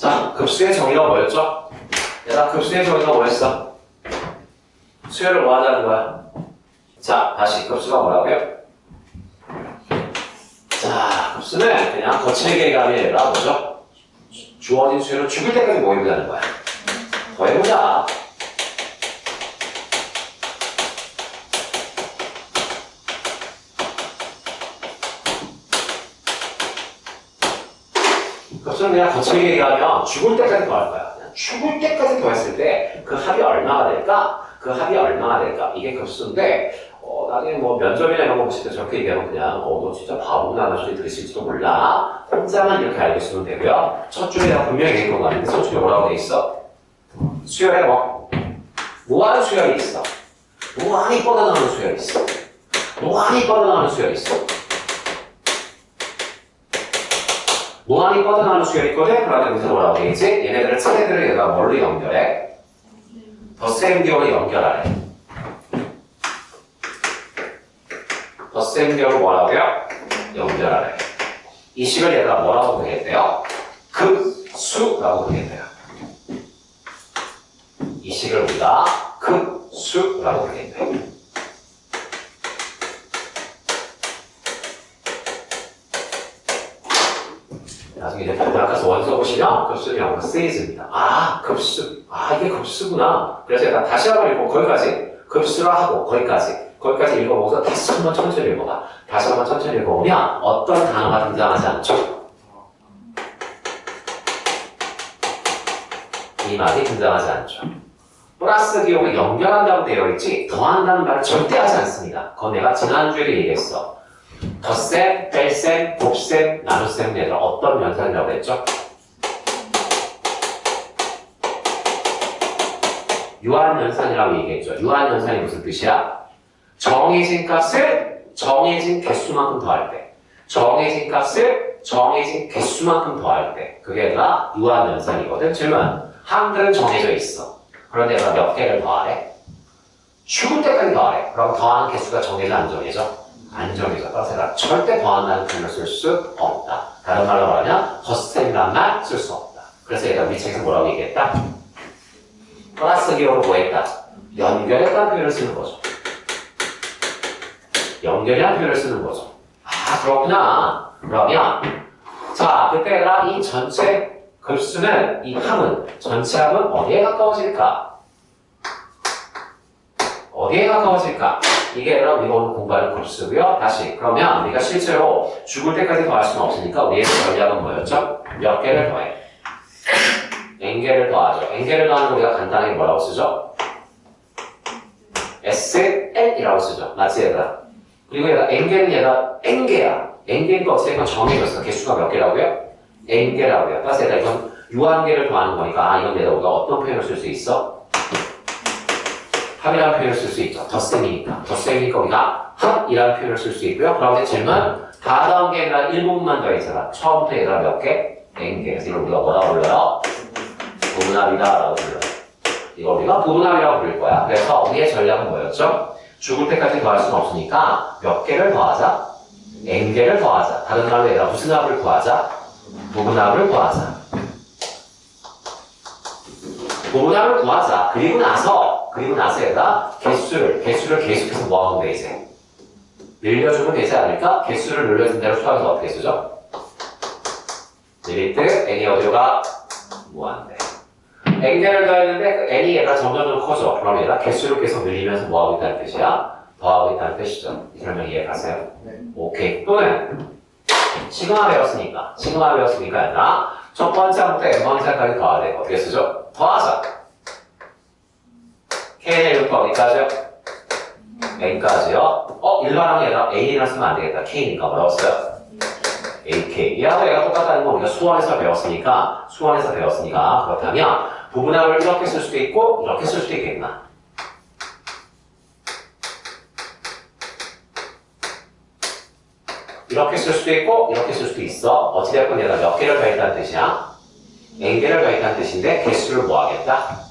자, 급수의 정의가 뭐였죠? 얘들아, 급수의 정의가 뭐였어? 수열을 뭐 하자는 거야? 자, 다시 급수가 뭐라고요? 자, 급수는 그냥 거칠게 얘기하면 얘들아, 뭐죠? 주어진 수열을 죽을 때까지 뭐 해보자는 거야? 더 해보자. 급수는 그냥 거칠게 얘기하면 죽을 때까지 더할 거야. 죽을 때까지 더 했을 때 그 합이 얼마가 될까? 그 합이 얼마가 될까? 이게 급수인데, 어, 나중에 뭐 면접이나 이런 거 보실 때 저렇게 얘기하면 그냥, 어, 너 진짜 바보구나 하는 소리 들으실지도 몰라. 혼자만 이렇게 알고 있으면 되고요. 첫 줄에 내가 분명히 얘기한 거 같은데, 첫 줄에 뭐라고 돼 있어? 수열에 뭐? 무한 수열이 있어. 무한히 뻗어나가는 수열이 있어. 무한히 뻗어나가는 수열이 있어. 무한히 뻗어나가는 수열이 있거든? 그러면 여기서 뭐라고 돼 있지? 얘네들을 차례대로 얘가 뭘로 연결해? 기호로 연결하래. 기호로 뭐라고요? 연결하래. 이 식을 얘가 뭐라고 부르겠대요? 급수라고 부르겠대요. 이 식을 우리가 급수라고 부르겠대요. 나중에 이제 대학가서 원서 보시면 급수는 영어로 세이즈입니다. 아, 급수. 아, 이게 급수구나. 그래서 일단 다시 한번 읽고 거기까지 급수라 하고 거기까지. 거기까지 읽어보고서 다시 한번 천천히 읽어봐. 다시 한번 천천히 읽어보면 어떤 단어가 등장하지 않죠? 이 말이 등장하지 않죠. 플러스 기호가 연결한다고 되어 있지 더한다는 말을 절대 하지 않습니다. 그건 내가 지난주에도 얘기했어. 덧셈, 뺄셈, 곱셈, 나눗셈 얘들 어떤 연산이라고 했죠? 유한연산이라고 얘기했죠. 유한연산이 무슨 뜻이야? 정해진 값을 정해진 개수만큼 더할 때 정해진 값을 정해진 개수만큼 더할 때 그게 얘들아 유한연산이거든. 질문 한글은 정해져 있어. 그런데 얘가 몇 개를 더하래? 죽을 때까지 더하래. 그럼 더하는 개수가 정해져 안 정해져? 안 정해져. 그래서 내가 절대 더한다는 표현을 쓸 수 없다. 다른 말로 말하면 덧셈이란 말 쓸 수 없다. 그래서 얘가 위책에서 뭐라고 얘기했다? 플러스 기호로 뭐 했다? 연결했다는 표현을 쓰는 거죠. 연결이라는 표현을 쓰는 거죠. 아, 그렇구나. 그러면, 자, 그때가 이 전체 급수는, 이 함은, 전체 함은 어디에 가까워질까? 어디에 가까워질까? 이게 여러분 이거 오늘 공부하는 급수고요. 다시, 그러면 우리가 실제로 죽을 때까지 더할 수는 없으니까 우리의 전략은 뭐였죠? 몇 개를 더해? n개를 더하죠. n개를 더하는 거 우리가 간단하게 뭐라고 쓰죠? SN이라고 쓰죠. 맞지 얘들아? 그리고 얘가 n개는 얘가 n개야. n개니까 어쨌든 정해졌어. 개수가 몇 개라고요? n개라고요. 따라서 얘가 이건 유한개를 더하는 거니까 아 이건 얘가 우리가 어떤 표현을 쓸 수 있어? 합이라는 표현을 쓸 수 있죠. 덧셈이니까. 덧셈이니까 우리가 합이라는 표현을 쓸 수 있고요. 이제 질문 다 더한 게 아니라 1부분만 더 있잖아. 처음부터 얘가 몇 개? n개. 그래서 이걸 우리가 뭐라고 불러요? 부분합이다라고 불러요. 이걸 우리가 부분합이라고 부를 거야. 그래서 우리의 전략은 뭐였죠? 죽을 때까지 더할 수는 없으니까 몇 개를 더하자? n개를 더하자. 다른 말로 얘가 무슨 합을 구하자? 부분합을 구하자. 부분합을 구하자. 그리고 나서, 그리고 나서 얘가 개수를, 개수를 계속해서 모아보면 돼, 이제. 늘려주면 되지 않을까? 개수를 늘려준 대로 수학에서 어떻게 쓰죠? 리미트, n이 어디로 가? 무한대. n개를 더했는데 그 n이 얘가 점점 더 커져. 그럼 얘가 개수를 계속 늘리면서 뭐하고 있다는 뜻이야? 더하고 있다는 뜻이죠. 이 설명 이해 가세요? 네. 오케이. 또는 시그마 배웠으니까 시그마 배웠으니까 얘들아 첫 번째 항부터 n 번째까지 더하래. 어떻게 쓰죠? 더하자. K의 1부터 어디까지요? n까지요. 어? 일반항 얘가 a랑 쓰면 안 되겠다. k니까 뭐라고 써요? AK. 이하고 얘가 똑같다는 건 우리가 수원에서 배웠으니까, 수원에서 배웠으니까, 그렇다면, 부분합을 이렇게 쓸 수도 있고, 이렇게 쓸 수도 있겠구나. 이렇게 쓸 수도 있고, 이렇게 쓸 수도 있어. 어찌됐건 얘가 몇 개를 더했다는 뜻이야? n개를 더했다는 뜻인데, 개수를 뭐 하겠다?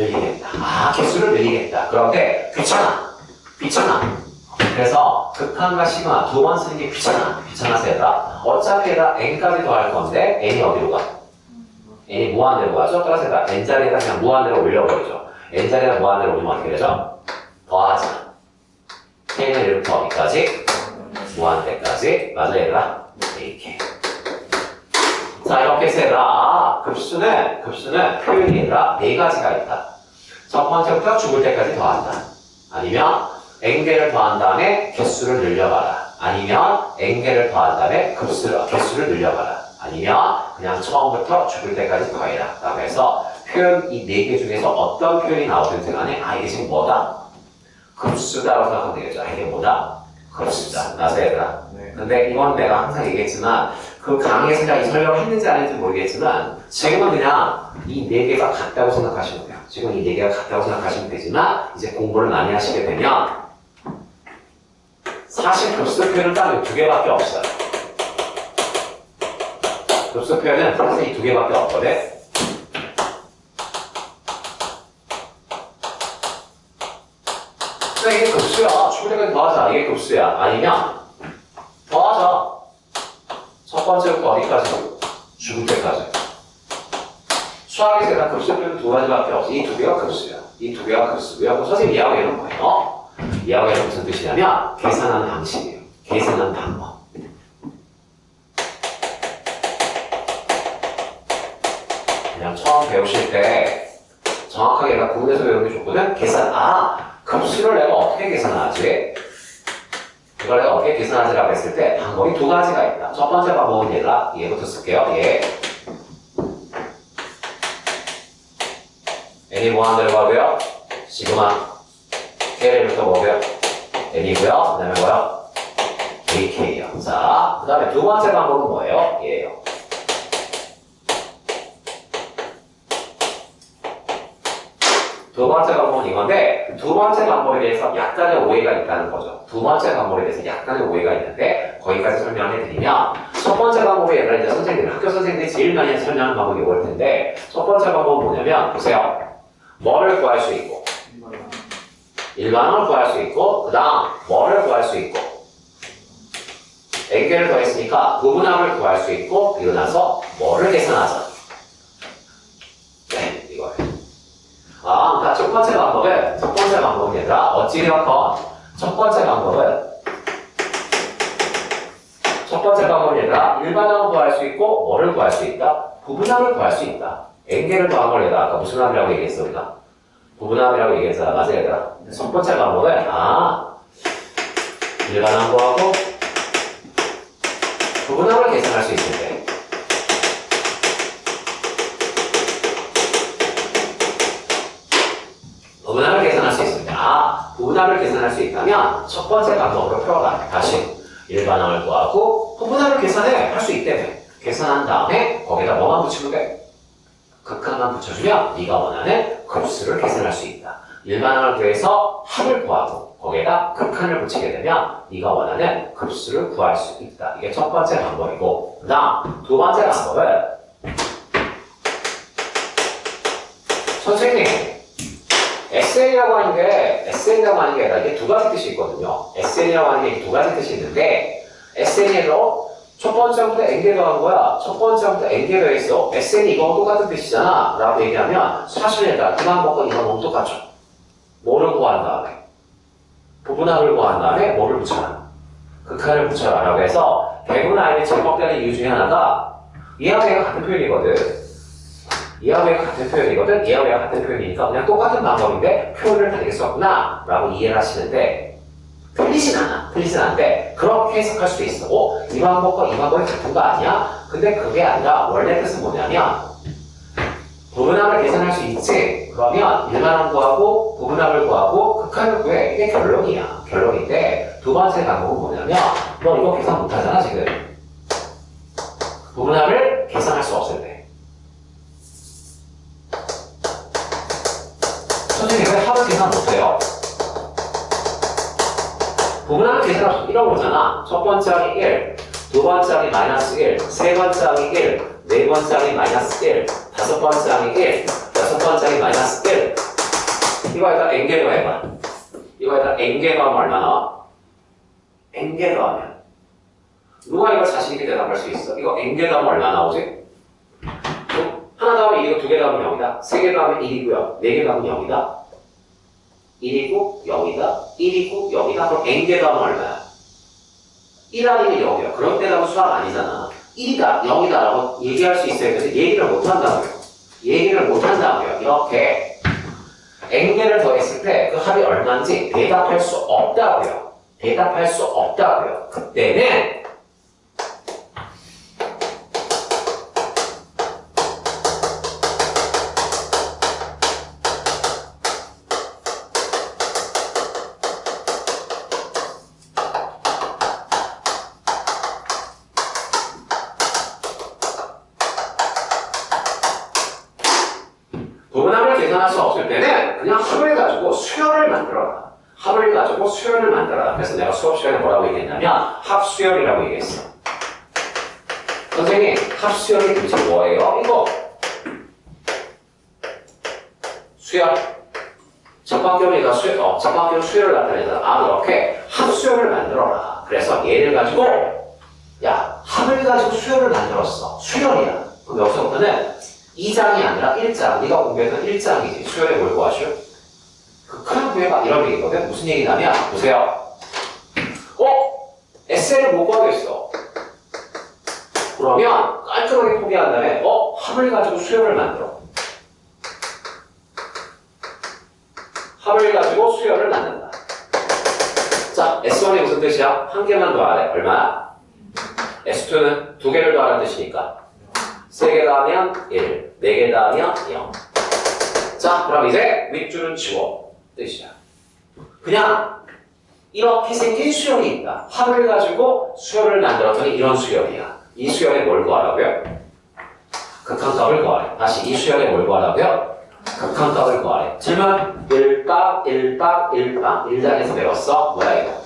늘리겠다. 아, 개수를 늘리겠다. 그런데, 귀찮아. 귀찮아. 그래서 극한과 시그마 두번 쓰는 게 귀찮아. 귀찮아서 얘들아. 어차피 얘들아 n까지 더할 건데 n이 어디로 가? n이 무한대로 가죠. 따라서 n자리에다 그냥 무한대로 올려버리죠. n자리에다 무한대로 올리면 어떻게 되죠? 더하지. k는 1부터 어디까지? 무한대까지. 맞아 얘들아? 이렇게. 자 이렇게 해서 아, 급수는 급수는 표현이 얘들아 네 가지가 있다. 첫 번째부터 죽을 때까지 더한다. 아니면 n개를 더한 다음에 개수를 늘려가라. 아니면 n개를 더한 다음에 급수를, 개수를 늘려가라. 아니면 그냥 처음부터 죽을 때까지 더해라. 라고 해서 표현 이 네 개 중에서 어떤 표현이 나오든지 간에 아 이게 지금 뭐다? 급수다라고 생각하면 되겠죠. 아, 이게 뭐다? 급수다. 나서 얘들아. 네. 근데 이건 내가 항상 얘기했지만 그 강의에서 내가 이 설명을 했는지 안 했는지 모르겠지만 지금은 그냥 이 네 개가 같다고 생각하시면 돼요. 지금 이 네 개가 같다고 생각하시면 되지만 이제 공부를 많이 하시게 되면 사실 급수 표현은 딱두 개밖에 없어요. 급수 표현은 사실 이 두 개밖에 없거든. 근데 이게 급수야. 출퇴근 더하자. 이게 급수야. 아니면 더하자. 첫 번째부터 어디까지? 죽을 때까지. 수학에서 일단 급수 표현 두 가지밖에 없어. 이 두 개가 급수야. 이 두 개가 급수고요. 선생님 이하고 얘는 뭐예요? 이하고 얘는 무슨 뜻이냐면 계산하는 방식이에요. 계산하는 방법. 그냥 처음 배우실 때 정확하게 내가 구분해서 배우는 게 좋거든. 계산. 아, 급수를 내가 어떻게 계산하지? 이걸 어떻게 계산하지라고 했을 때 방법이 두 가지가 있다. 첫 번째 방법은 얘가 얘부터 쓸게요. 얘. n이 무한대로 가고요. 시그마 k를부터 뭐고요? n이고요. 그 다음에 뭐요? ak요. 자, 그 다음에 두 번째 방법은 뭐예요? 얘예요. 두 번째 방법은 이건데 두 번째 방법에 대해서 약간의 오해가 있다는 거죠. 두 번째 방법에 대해서 약간의 오해가 있는데 거기까지 설명해 드리면 첫 번째 방법이 얘들아 이제 선생님들 학교 선생님들이 제일 많이 설명하는 방법이 이걸 텐데 첫 번째 방법은 뭐냐면 보세요. 뭐를 구할 수 있고 일반을 구할 수 있고 그 다음 뭐를 구할 수 있고 n개를 더했으니까 부분함을 구할 수 있고 그리고 나서 뭐를 계산하자. 네, 이거예요. 아, 그러니까 첫 번째 방법은 첫 번째 방법이 아니라 어찌되었건 첫 번째 방법은 첫 번째 방법이 아니라 일반항을 구할 수 있고 뭐를 구할 수 있다? 부분항을 구할 수 있다. n개를 더한 걸 얘들아 아까 무슨 합이라고 얘기했어 우리가? 부분합이라고 얘기했잖아 맞아 얘들아? 첫 번째 방법은 아 일반항 구하고 부분항을 계산할 수 있을 때 부분합을 계산할 수 있습니다. 아, 부 분합을 계산할 수 있다면 첫 번째 방법으로 표현하 다시 일반항을 구하고 부분합을 계산해 할 수 있다며 계산한 다음에 거기다 뭐만 붙이면 돼? 극한만 붙여주면 네가 원하는 급수를 계산할 수 있다. 일반항을 구해서 합을 구하고 거기에다 극한을 붙이게 되면 네가 원하는 급수를 구할 수 있다. 이게 첫 번째 방법이고 그 다음 두 번째 방법은 선생님 SN이라고 하는 게 SN이라고 하는 게 아니라 이게 두 가지 뜻이 있거든요. SN이라고 하는 게 두 가지 뜻이 있는데 SN으로 첫 번째 부터 N개 더한 거야. 첫 번째 부터 N개 더했어. SN이 이거랑 똑같은 뜻이잖아. 라고 얘기하면 사실 얘들아 그 방법과 이 방법은 똑같죠. 뭐를 구한 다음에 부분합을 구한 다음에 뭐를 붙여라. 극한을 붙여라. 라고 해서 대부분 아이들이 제법되는 이유 중에 하나가 얘가 같은 표현이거든. 얘가 같은 표현이거든. 얘가 같은 표현이니까 그냥 똑같은 방법인데 표현을 다르게 썼구나. 라고 이해를 하시는데 틀리진 않아. 틀리진 않은데 그렇게 해석할 수도 있어. 어? 이 방법과 이 방법이 같은 거 아니야? 근데 그게 아니라 원래 뜻은 뭐냐면 부분합을 계산할 수 있지. 그러면 일반항 구하고 부분합을 구하고 극한을 구해. 이게 결론이야. 결론인데 두 번째 방법은 뭐냐면 너 이거 계산 못하잖아 지금. 부분합을 계산할 수 없을 때. 부분합을 계산할 수 이런 거잖아. 첫 번째 항이 1, 두 번째 항이 마이너스 1, 세 번째 항이 1, 네 번째 항이 마이너스 1, 다섯 번째 항이 1, 여섯 번째 항이 마이너스 1. 이거 일단 n개로 해봐. 이거 일단 n개가 하면 얼마 나와? n개 더하면 누가 이걸 자신 있게 대답할 수 있어? 이거 n개 더하면 얼마 나오지? 어? 하나 더 하면 1이고 두개 더 하면 0이다. 세 개 더 하면 1이고요. 네 개 더 하면 0이다. 1이고 0이다. 1이고 0이다. 그럼 n개 더하면 얼마야? 1 아니면 0이야. 그런 때라고 수학 아니잖아. 1이다, 0이다 라고 얘기할 수 있어야 되는데 얘기를 못 한다고요. 얘기를 못 한다고요. 이렇게 n개를 더했을 때 그 합이 얼마인지 대답할 수 없다고요. 대답할 수 없다고요. 그때는 합수열이라고 얘기했어. 선생님, 합수열이 도대체 뭐예요? 이거 수열. 접합경리가 수열, 어, 접합경 수열을 나타내잖아. 아, 그렇게 합수열을 만들어라. 그래서 얘를 가지고 야, 합을 가지고 수열을 만들었어. 수열이야. 그럼 여기서부터는 2장이 아니라 1장. 네가 공부했던 1장이지. 수열에 뭘 구하시오? 그큰 구해봐. 이런 얘기거든. 무슨 얘기냐면, 보세요. 어? 에세이를 못 구하겠어. 그러면 깔끔하게 포기한 다음에, 어? 합을 가지고 수열을 만들어. 합을 가지고 수열을 만든다. 자, S1이 무슨 뜻이야? 한 개만 더하래. 얼마야? S2는 두 개를 더하는 뜻이니까. 세 개 더하면 1, 네 개 더하면 0. 자, 그럼 이제 윗줄은 치워. 뜻이야. 그냥 이렇게 생긴 수열이 있다. 합을 가지고 수열을 만들었더니 이런 수열이야. 이 수열에 뭘 구하라고요? 극한값을 구하래. 다시 이 수열에 뭘 구하라고요? 극한값을 구하래. 질문 1박 1박 1박 1단에서 배웠어? 뭐야 이거?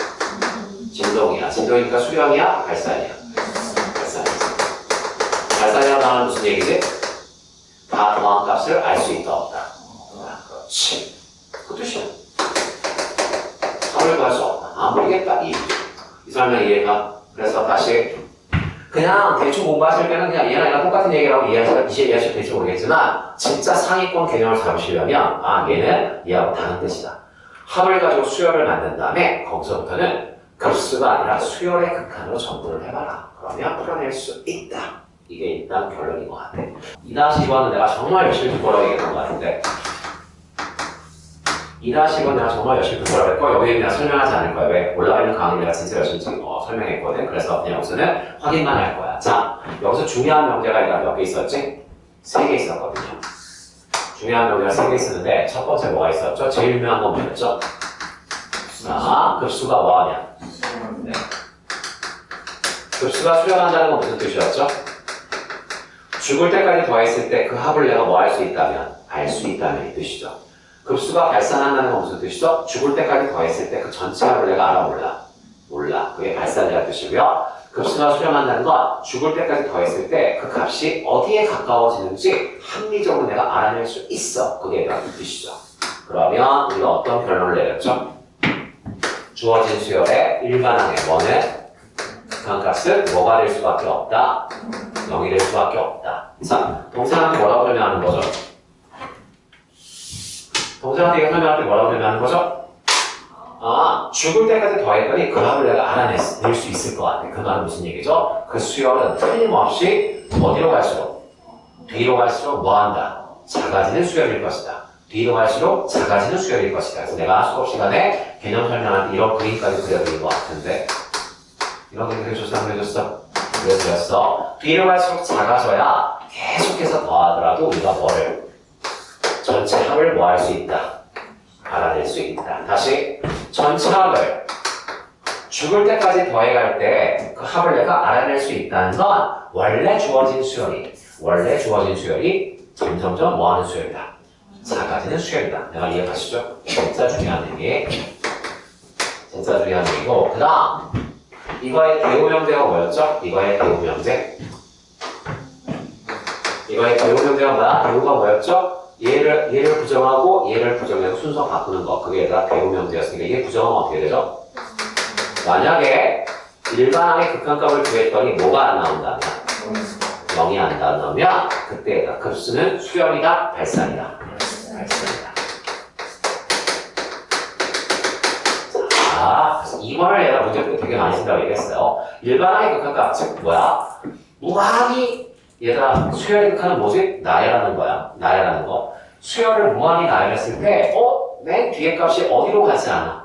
진동이야. 진동이니까 수렴이야? 발산이야? 발산이지. 발산이라고 하는 무슨 얘기지? 다 더한 값을 알 수 있다 없다. 아, 그렇지. 그 뜻이야. 합을 구할 수 없다. 아 모르겠다. 이, 이 설명 이해가? 그래서 다시 그냥 대충 공부하실 때는 그냥 얘랑 얘랑 똑같은 얘기라고 이해하시면 이해하시면 될지 모르겠지만 진짜 상위권 개념을 잡으시려면 아 얘는 얘하고 다른 뜻이다. 합을 가지고 수열을 만든 다음에 거기서부터는 급수가 아니라 수열의 극한으로 정분을 해봐라. 그러면 풀어낼 수 있다. 이게 일단 결론인 것 같아. 2-2번은 내가 정말 열심히 듣고라고 얘기했던 것 같은데 2-2번 내가 정말 열심히 듣고라고 했고 여기에 내가 설명하지 않을 거야. 왜? 올라가 있는 강의 내가 진짜 열심히 어, 설명했거든. 그래서 그냥 여기서는 확인만 할 거야. 자, 여기서 중요한 명제가 몇 개 있었지? 세 개 있었거든요. 중요한 명제가 세 개 있었는데 첫 번째 뭐가 있었죠? 제일 유명한 건 뭐였죠? 자, 급수가 뭐하냐? 네. 급수가 수렴한다는 건 무슨 뜻이었죠? 죽을 때까지 더했을 때 그 합을 내가 뭐 할 수 있다면 알 수 있다는 이 뜻이죠. 급수가 발산한다는 건 무슨 뜻이죠? 죽을 때까지 더했을 때 그 전체 합을 내가 알아 몰라? 몰라. 그게 발산이라는 뜻이고요. 급수가 수렴한다는 건 죽을 때까지 더했을 때 그 값이 어디에 가까워지는지 합리적으로 내가 알아낼 수 있어. 그게 이 뜻이죠. 그러면 우리가 어떤 결론을 내렸죠? 주어진 수열의 일반항의 원은 극한값은 뭐가 될 수밖에 없다? 0이 될 수밖에 없다. 자, 동사한테 뭐라고 설명하는 거죠? 동사한테 이거 설명할 때 뭐라고 설명하는 거죠? 아, 죽을 때까지 더했더니 그 합을 내가 알아낼 수 있을 것 같아. 그 말은 무슨 얘기죠? 그 수열은 틀림없이 어디로 갈수록 뒤로 갈수록 뭐 한다? 작아지는 수열일 것이다. 뒤로 갈수록 작아지는 수열일 것이다. 그래서 내가 수업 시간에 개념 설명할 때 이런 그림까지 그려드린 것 같은데 이런 그림 그려줬어? 안 그려줬어? 그려드렸어. 뒤로 갈수록 작아져야 계속해서 더하더라도 우리가 뭐를 전체 합을 뭐 할 수 있다. 알아낼 수 있다. 다시 전체 합을 죽을 때까지 더해갈 때 그 합을 내가 알아낼 수 있다는 건 원래 주어진 수열이 원래 주어진 수열이 점점점 뭐하는 수열이다. 작아지는 수열이다. 내가 이해 가시죠? 진짜 중요한 얘기. 진짜 중요한 얘기고 그 다음 이거의 대우명제가 뭐였죠? 이거의 대우명제 이거의 대우명제가 뭐야? 대우가 뭐였죠? 얘를 얘를 부정하고 얘를 부정해서 순서 바꾸는 거. 그게 다 대우명제였으니까 이게 부정하면 어떻게 되죠? 만약에 일반항의 극한값을 구했더니 뭐가 안 나온다면 0이 안 나오면 그때 급수는 수렴이다? 발산이다. 발산이다. 자 이거를 얘가 문제 때 되게 많이 쓴다고 얘기했어요. 일반항의 극한값 즉 뭐야? 무한히 얘들아 수열의 극한은 뭐지? 나열하는 거야 나열하는 거 수열을 무한히 나열했을 때 어? 맨 뒤에 값이 어디로 가지 않아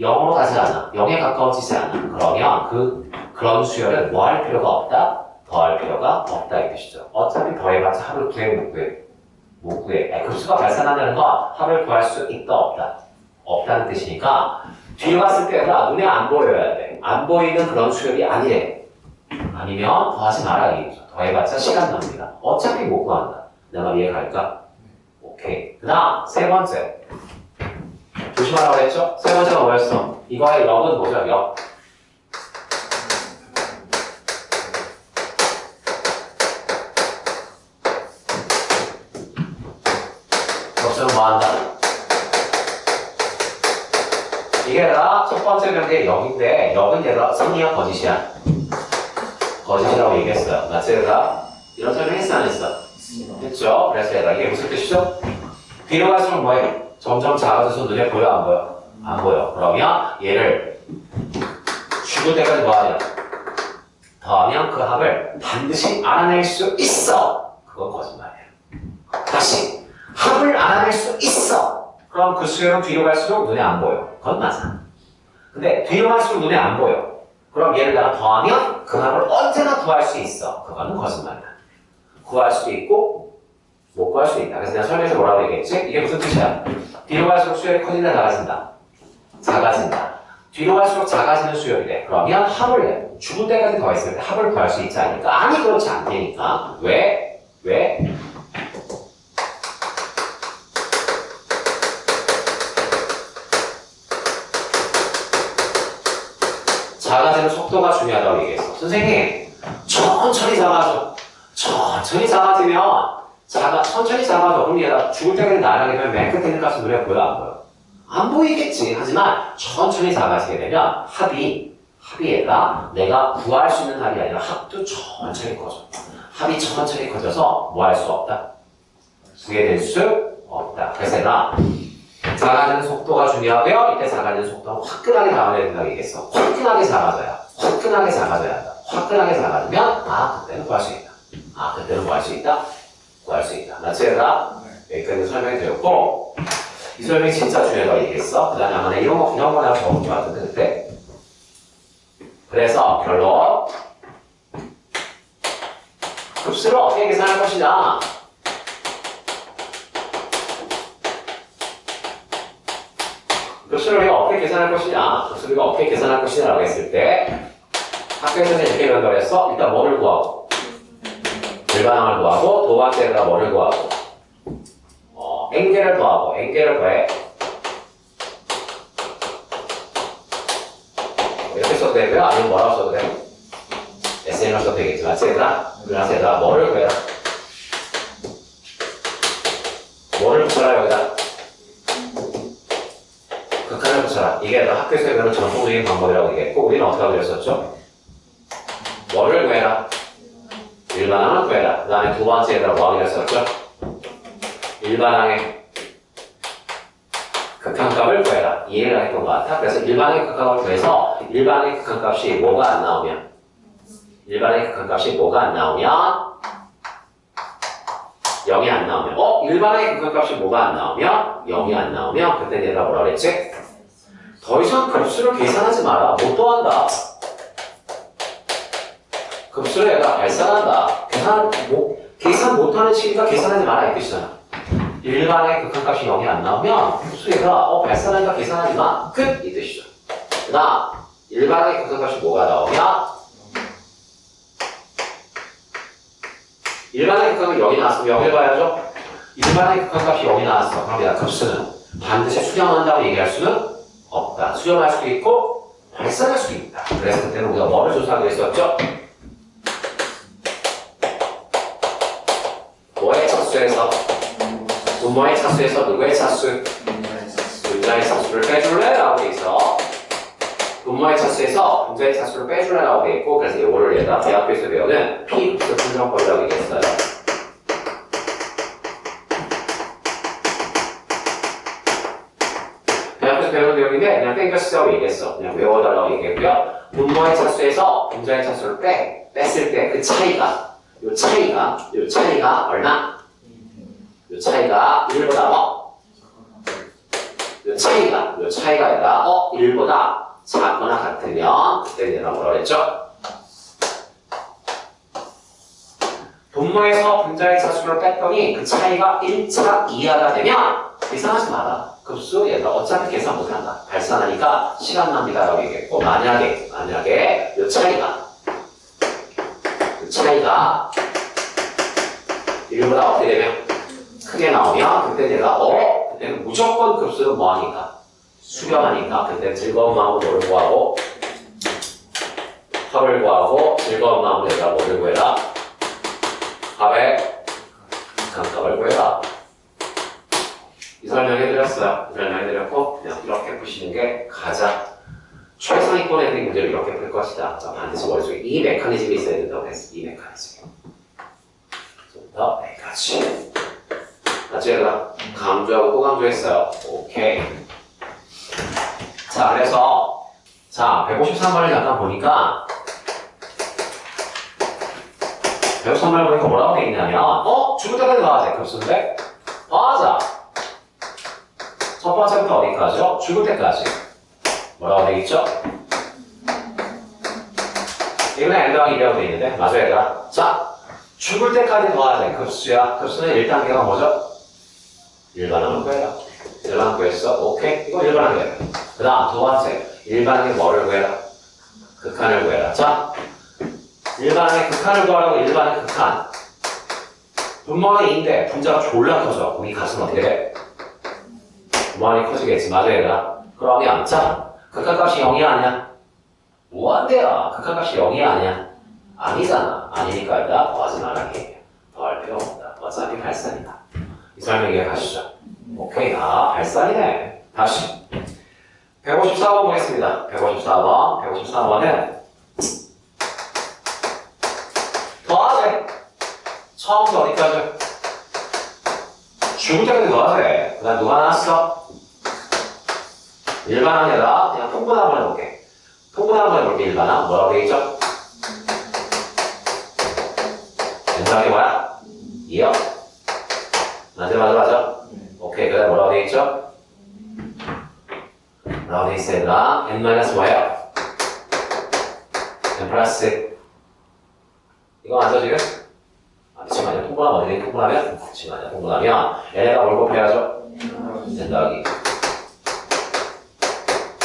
0으로 가지 않아 0에 가까워지지 않아 그러면 그 그런 수열은 뭐 할 필요가 없다? 더할 필요가 없다 이 뜻이죠. 어차피 더해봤자 합을 구해 못 구해 못 구해. 아, 급수가 발산한다는 건 합을 구할 수 있다 없다 없다는 뜻이니까 뒤로 갔을 때가 눈에 안 보여야 돼. 안 보이는 그런 수열이 아니래. 아니면 더하지 마라 이거죠. 더해봤자 시간 납니다. 어차피 못 구한다. 내가 이해 갈까? 오케이. 그 다음 세 번째 조심하라고 했죠? 세 번째가 뭐였어? 이거의 역은 뭐죠? 역. 역수는 뭐 한다? 이게 다 첫 번째 명제의 역인데 역은 얘가 승리야 거짓이야? 거짓이라고 얘기했어요. 얘들아? 이런 설명 했어 안 했어? 했죠? 그래서 얘들아 이게 무슨 뜻이죠? 뒤로 갈수록 뭐해? 점점 작아져서 눈에 보여 안 보여? 안 보여. 그러면 얘를 죽을 때까지 뭐 하냐? 더하면 그 합을 반드시 알아낼 수 있어. 그건 거짓말이야. 다시 합을 알아낼 수 있어. 그럼 그 수열은 뒤로 갈수록 눈에 안 보여. 그건 맞아. 근데 뒤로 갈수록 눈에 안 보여. 그럼 얘를 내가 더하면 그 합을 언제나 구할 수 있어. 그거는 거짓말이야. 구할 수도 있고 못 구할 수도 있다. 그래서 내가 설명에서 뭐라고 얘기했지? 이게 무슨 뜻이야? 뒤로 갈수록 수열이 커진다, 작아진다? 작아진다. 뒤로 갈수록 작아지는 수열이래. 그러면 합을 내. 죽을 때까지 더했을 때 합을 구할 수 있지 않을까? 아니 그렇지 않다니까. 왜? 왜? 작아지는 속도가 중요하다고 얘기했어. 선생님, 천천히 작아져. 천천히 작아지면, 작아, 천천히 작아져. 그럼 얘가 죽을 때까지 날아가게 되면 맨 끝에 있는 값은 눈에 보여, 안 보여? 안 보이겠지. 하지만, 천천히 작아지게 되면, 합이, 합이 얘가 내가 구할 수 있는 합이 아니라 합도 천천히 커져. 합이 천천히 커져서 뭐 할 수 없다? 구게 될수 없다. 그래서 얘가 작아지는 속도가 중요하고요. 이때 작아지는 속도가 화끈하게 작아져야 된다고 얘기했어. 화끈하게 작아져야. 화끈하게 작아져야 한다. 화끈하게 작아지면 아 그때는 구할 수 있다. 아 그때는 구할 수 있다. 구할 수 있다. 맞지 얘들아? 여기까지 설명이 되었고 이 설명이 진짜 중요하다고 얘기했어. 그 다음에 아마 내가 이런 거 이런 거 내가 적은 것 같은데 그때 그래서 결론 급수를 어떻게 계산할 것이냐 급수를 우리가 어떻게 계산할 것이냐, 급수를 우리가 어떻게 계산할 것이냐라고 했을 때 학교에서는 이렇게 했어. 일단 뭐를 구하고? 일반항을 구하고 두 번째가 뭐를 구하고? 어, n개를 더하고. n개를 더해. 이렇게 써도 되고요. 아니면 뭐라고 써도 돼? SN을 써도 되겠지만 얘들아? 그래서 얘들아 뭐를 구해라? 뭐를 붙여라 여기다 극한을 붙여라. 이게 학교에서 배우는 전통적인 방법이라고 얘기했고, 우리는 어떻게 그랬었죠? 뭐를 구해라? 일반항을 구해라. 그 다음에 두 번째 얘들아 뭐 하기로 했었죠? 일반항의 극한값을 구해라. 이해가 했던 것 같아. 그래서 일반항의 극한값을 구해서 일반항의 극한값이 뭐가 안 나오면 일반항의 극한값이 뭐가 안 나오면 0이 안 나오면 어? 일반항의 극한값이 뭐가 안 나오면 0이 안 나오면 그때 내가 뭐라 그랬지? 더 이상 급수를 계산하지 마라. 못 더한다. 급수를 얘가 발산한다. 계산, 뭐, 계산 못하는 시기가 계산하지 마라. 이 뜻이잖아. 일반의 극한값이 0이 안 나오면 급수 얘가 어, 발산하니까 계산하지 마. 끝! 이 뜻이죠. 그 다음, 일반의 극한값이 뭐가 나오면 일반의 극한값이 0이 나왔으면 0을 봐야죠. 일반의 극한값이 0이 나왔어. 그럼 얘가 급수는 반드시 수렴한다고 얘기할 수는 없다. 수렴할 수도 있고 발산할 수도 있다. 그래서 그때는 우리가 뭐를 조사하기로 했었죠? 뭐의 차수에서 분모의 차수에서 누구의 차수? 분자의 차수를 빼줄래? 라고 해서 분모의 차수에서 분자의 차수를 빼주라고 돼 있고 그래서 이거를 얘가 대학교에서 배우는 P급수 분정법이라고 얘기했어요. 대학교에서 내용인데 그냥 땡겨 쓰자고 얘기했어. 그냥 외워달라고 얘기했고요. 분모의 차수에서 분자의 차수를 빼 뺐을 때 그 차이가 요 차이가 요 차이가 얼마? 요 차이가 1보다 뭐? 요 차이가 요 차이가 아니라 어 1보다 작거나 같으면 그때 내가 뭐라 그랬죠? 분모에서 분자의 차수를 뺐더니 그 차이가 1차 이하가 되면 이상하지 마라. 급수 얘가 어차피 계산 못한다. 발산하니까 시간 낭비다라고 얘기했고 만약에 만약에 요 차이가 그 차이가 1보다 어떻게 되면 크게 나오면 그때 내가 어? 그때는 무조건 급수는 뭐하니까 수렴하니까 그때 즐거운 마음으로 뭐를 구하고 합을 구하고 즐거운 마음으로 내가 뭐를 구해라 합의 감각을 구해라 이 설명해드렸어요 이 설명해드렸고 그냥 이렇게 푸시는 게 가장 최상위권 애들이 문제를 이렇게 풀 것이다 자, 반드시 머릿속에 이 메커니즘이 있어야 된다고 했어 이 메커니즘 좀더 여기까지 얘들아? 강조하고 또 강조했어요 오케이 자, 그래서 자, 153번을 잠깐 보니까 153번을 보니까 뭐라고 돼 있냐면 어? 죽을 때까지 나와야 돼. 급수인데? 맞아. 첫 번째부터 어디까지요? 죽을 때까지. 뭐라고 돼 있죠? 이거는 N당 2라고 돼 있는데 맞아요, 얘들아? 자, 죽을 때까지 돼. 급수야. 급수는 1단계가 뭐죠? 일반항을 구해라. 일반항 구했어? 오케이. 이거 일반항이에요. 그 다음 두 번째 일반항의 뭐를 구해라? 극한을 구해라 자 일반항의 극한을 구하라고 일반항의 극한 분모는 2인데 분자가 졸라 커져 우리 가슴 어떻게 돼? 분모는 커지겠지 맞아 얘들아 그러면 자 극한값이 0이 아니야? 무한대야 극한값이 0이 아니야. 아니잖아. 아니니까 일단 더하지 말라게 더할 필요 없다. 어차피 발산이다. 이 설명 이해가시죠? 오케이. 아 발산이네. 다시. 154번 보겠습니다. 154번. 154번은 더하세. 처음부터 어디까지? 죽을 때까지 더하세. 그 다음 누가 나왔어? 일반항에다 그냥 통분 한번 해볼게. 통분 한번 해볼게, 일반항. 뭐라고 되어있죠? 연상이 뭐야? 2요? 맞아, 맞아, 맞아. 오케이, 그 다음 뭐라고 되어있죠? 뭐라고 돼 있어요, 얘들아? n 마이너스 뭐예요? n 플러스 이거 맞아 지금? 통분하면 어디 돼? 통분하면? 잠시만요. 통분하면 n에다 뭘 곱해야죠? 더하기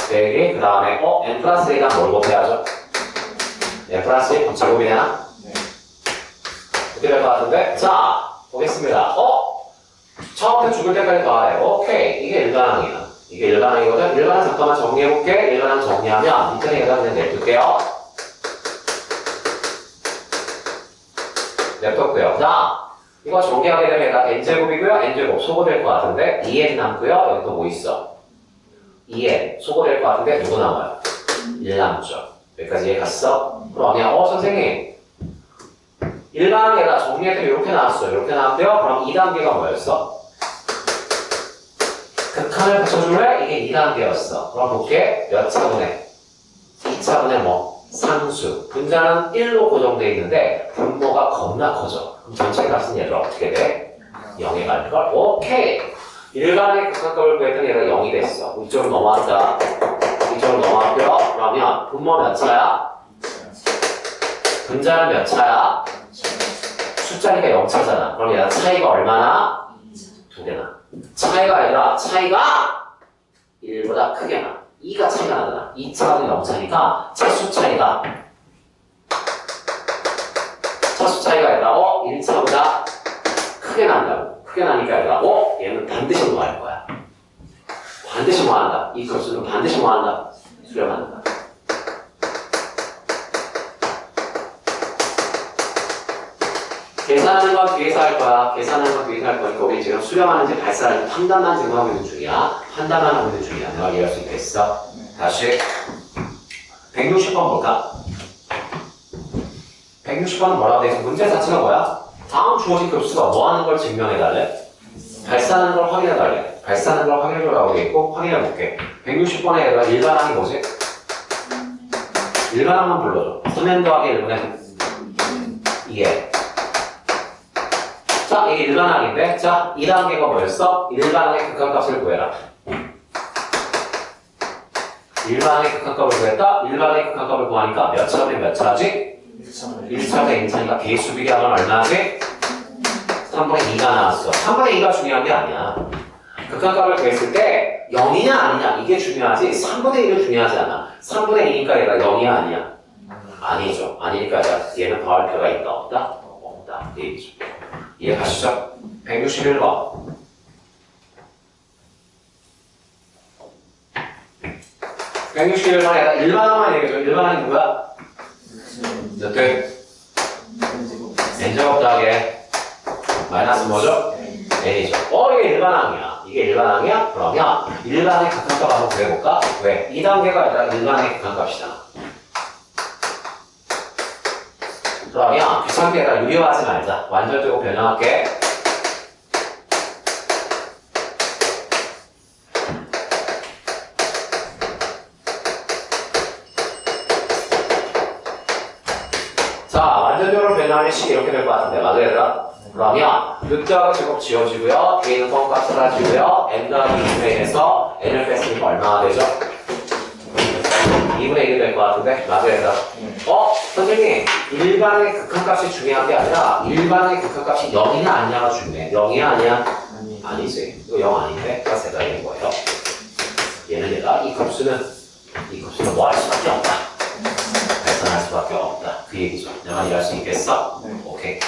빼기 그 다음에 어? n 플러스 1이랑 뭘 곱해야죠? n 플러스 1 제곱이 되나? 어떻게 될 것 같은데? 자, 보겠습니다. 어? 처음부터 죽을 때까지 더하래. 오케이. 이게 일반항이야. 이게 일반항이거든. 일반항 잠깐만 정리해볼게. 일반항 정리하면 밑에 얘가 그냥 냅둘게요. 냅뒀고요. 자, 이거 정리하게 되면 얘가 n제곱이고요. n제곱 소거될 것 같은데 2n 남고요. 여기 또 뭐 있어? 2n 소거될 것 같은데 누구 남아요? 1 남죠. 여기까지 이해 갔어? 그러면 어 선생님 일반항에다 정리했더니 이렇게 나왔어요. 이렇게 나왔고요. 그럼 2단계가 뭐였어? 극한을 붙여줄래? 이게 2단계였어. 그럼 볼게. 몇 차분해? 2차분의 뭐? 상수. 분자는 1로 고정되어 있는데 분모가 겁나 커져. 그럼 전체 값은 얘를 어떻게 돼? 0에 갈걸? 오케이. 일반의 극한값을 구했더니 얘가 0이 됐어. 이쪽으로 넘어왔다. 이쪽으로 넘어왔고요. 그러면 분모 몇 차야? 분자는 몇 차야? 숫자니까 0차잖아. 그럼 얘가 차이가 얼마나? 두 개나. 차이가 아니라 차이가 1보다 크게 나. 2가 차이가 나잖아. 2차는 0차니까 차수 차이가 차수 차이가 아니라 어? 1차보다 크게 난다고. 크게 나니까 아니라 어? 얘는 반드시 뭐 할 거야. 반드시 뭐 한다. 이 값은 반드시 뭐 한다. 수렴한다. 계산하는 건 뒤에서 할 거야. 계산하는 건 뒤에서 할 거니까 우리 지금 수렴하는지 발사하는지 판단만 지금 하고 있는 중이야. 판단만 하고 있는 중이야. 내가 이해할 수 있겠어? 다시 160번 볼까? 160번은 뭐라고 돼 있어? 문제 자체가 뭐야? 다음 주어진 급수가 뭐 하는 걸 증명해달래? 발사하는 걸 확인해달래. 발사하는 걸 확인해줘라고 돼 있고, 확인해볼게. 160번에 얘들아, 일반항이 뭐지? 일반항만 불러줘. 3n 더하기 1분의 이게. 자, 이게 일반항인데, 자, 2단계가 뭐였어? 일반항의 극한값을 구해라. 일반항의 극한값을 구했다? 일반항의 극한값을 구하니까 몇 차분의 몇 차지? 1차분의 1차니까 개수 비교하면 얼마지? 3분의 2가 나왔어. 3분의 2가 중요한 게 아니야. 극한값을 구했을 때 0이냐 아니냐 이게 중요하지 3분의 1은 중요하지 않아. 3분의 2니까 얘가 0이야 아니야? 아니죠. 아니니까 얘는 더할 필요가 있다 없다? 없다. 이 얘기죠. 이해 가시죠? 161번. 161번에다 일반항만 얘기해줘. 일반항이 누구야? 몇 개? n제곱 더하기 마이너스 뭐죠? n이죠. 어, 이게 일반항이야. 이게 일반항이야? 그러면 일반항의 극한값 한번 구해볼까? 왜? 2단계가 아니라 일반항의 극한값이잖아. 그러면 귀찮게다 유효하지 말자. 완전적으로 변형할게. 자, 변형하는 식이 이렇게 될 것 같은데, 맞아요, 얘들아? 그러면 늑자가 제곱 지워지고요, K는 뻥값 사라지고요, n 더하기 2분의 1에서 n을 뺐으니까 얼마가 되죠? 2분의 1이 될 것 같은데, 맞아요, 얘들아? 어? 선생님, 일반의 극한값이 중요한 게 아니라 일반의 극한값이 0이냐 아니냐가 중요해. 0이야 아니야? 아니지. 이거 0 아닌데? 그래서 대답이 된 거예요. 얘는 얘가 이 값수는 이 값수는 뭐 할 수밖에 없다. 그 얘기죠. 내가 이해할 수 있겠어? 네. 오케이.